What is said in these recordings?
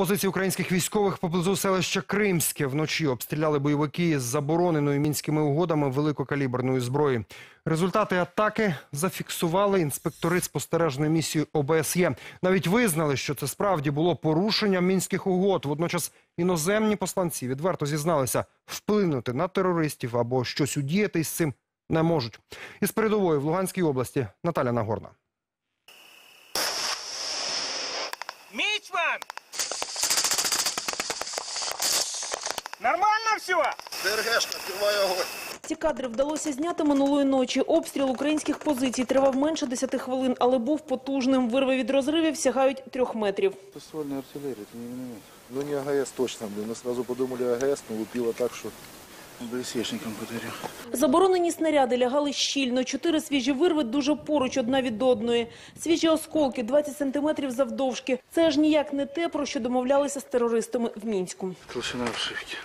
Позиції українських військових поблизу селища Кримське вночі обстріляли бойовики з забороненою мінськими угодами великокаліберної зброї. Результати атаки зафіксували інспектори спостережної місії ОБСЄ. Навіть визнали, що це справді було порушенням мінських угод. Водночас іноземні посланці відверто зізналися, вплинути на терористів або щось удіяти із цим не можуть. Із передової в Луганській області Наталя Нагорна. Мичман! Нормально все? ДРГшка, відкриває огонь. Ці кадри вдалося зняти минулої ночі. Обстріл українських позицій тривав менше 10 хвилин, але був потужним. Вирви від розривів сягають трьох метрів. Посольна артилерія, це не. Ну не АГС точно, блин. Ми сразу подумали АГС, но лупило так, что... БСЕшникам подарил. Заборонені снаряди лягали щільно. Чотири свіжі вирви дуже поруч одна від одної. Свіжі осколки 20 сантиметрів завдовжки. Це ж ніяк не те, про що домовлялися з терористами в Мінську. Толщина обшивки.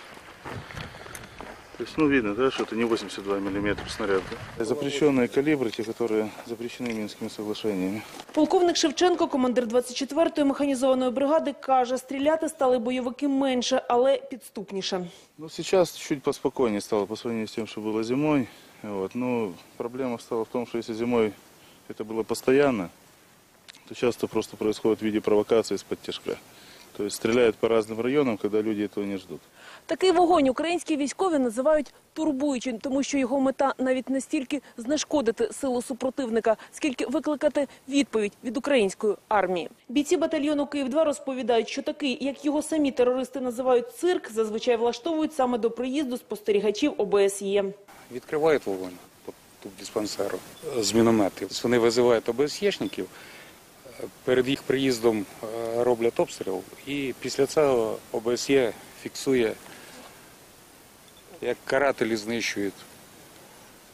То есть, ну, видно, да, что это не 82 миллиметра снаряд. Да? Запрещенные калибры, те, которые запрещены Минскими соглашениями. Полковник Шевченко, командир 24-ї механізованої бригади, каже, стріляти стали бойовики менше, але підступніше. Ну, сейчас чуть поспокойнее стало по сравнению с тем, что было зимой. Вот. Но проблема стала в том, что если зимой это было постоянно, то часто просто происходит в виде провокации из-под тяжка. То есть стреляют по разным районам, когда люди этого не ждут. Такий вогонь українські військові називають турбуючим, тому що його мета навіть не стільки знешкодити силу супротивника, скільки викликати відповідь від української армії. Бійці батальйону Київ-2 розповідають, що такий, як його самі терористи називають цирк, зазвичай влаштовують саме до приїзду спостерігачів ОБСЄ. відкривають вогонь по тут диспансеру з мінометів. Вони визивають ОБСЄшників, перед їх приїздом е, роблять обстріл, і після цього ОБСЄ фіксує, як карателі знищують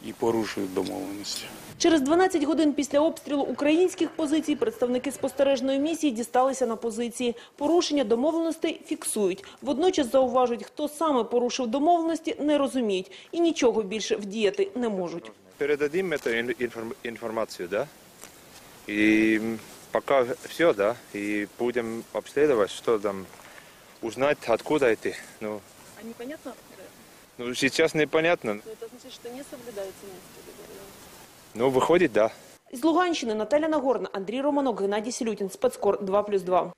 і порушують домовленості. Через 12 годин після обстрілу українських позицій представники спостережної місії дісталися на позиції. Порушення домовленостей фіксують. Водночас зауважують, хто саме порушив домовленості, не розуміють і нічого більше вдіяти не можуть. передадим информ- информацию, да? И м, пока все, да, и будем обследовать, что там, узнать, откуда это. Ну, А непонятно, ну сейчас непонятно, це значить, що не соблюдаються мінські но выходит, да. З Луганщини Наталя Нагорна, Андрій Романок, Геннадій Сілютін, Спецкор 2+,2.